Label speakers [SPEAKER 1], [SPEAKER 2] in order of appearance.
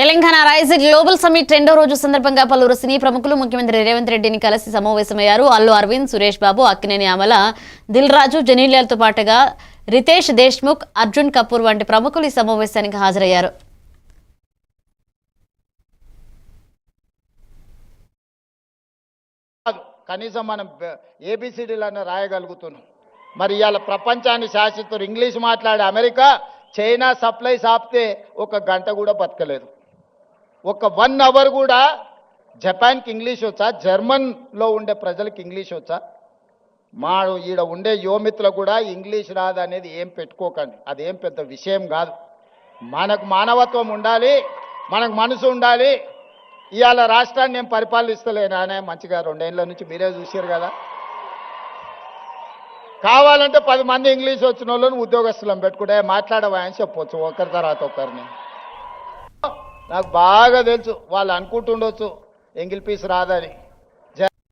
[SPEAKER 1] Telangana rise global summit రెండో రోజు సందర్భంగా పలువురు సినీ ప్రముఖులు ముఖ్యమంత్రి రేవంత్ రెడ్డిని కలిసి సమావేశమయ్యారు. అల్లు అరవింద్ సురేష్ బాబు అక్కినేని అమల దిల్ రాజు జనీలతో పాటుగా రితేష్ దేశ్ముఖ్ అర్జున్ కపూర్ వంటి ప్రముఖులు ఈ సమావేశానికి హాజరయ్యారు.
[SPEAKER 2] కనీసం మనం ఏబిసిడీలను రాయగలుగుతున్నాం. మరి ఇవాళ ప్రపంచాన్ని శాసిస్తారు ఇంగ్లీష్ మాట్లాడే అమెరికా చైనా సప్లైస్ ఆపితే ఒక గంట కూడా బతకలేదు. ఒక వన్ అవర్ కూడా జపాన్కి ఇంగ్లీష్ వచ్చా? జర్మన్లో ఉండే ప్రజలకు ఇంగ్లీష్ వచ్చా? మా ఈడ ఉండే యువమిత్రులు కూడా ఇంగ్లీష్ రాదు అనేది ఏం పెట్టుకోకండి. అదేం పెద్ద విషయం కాదు. మనకు మానవత్వం ఉండాలి మనకు మనసు ఉండాలి. ఇవాళ రాష్ట్రాన్ని నేను పరిపాలిస్తలేనానే మంచిగా రెండేళ్ళ నుంచి మీరే చూసారు కదా. కావాలంటే పది మంది ఇంగ్లీష్ వచ్చిన వాళ్ళని ఉద్యోగస్తులను పెట్టుకుంటే మాట్లాడవా అని చెప్పొచ్చు ఒకరి తర్వాత ఒకరిని. నాకు బాగా తెలుసు వాళ్ళు అనుకుంటుండొచ్చు ఎంగిల్ పీస్ రాదని.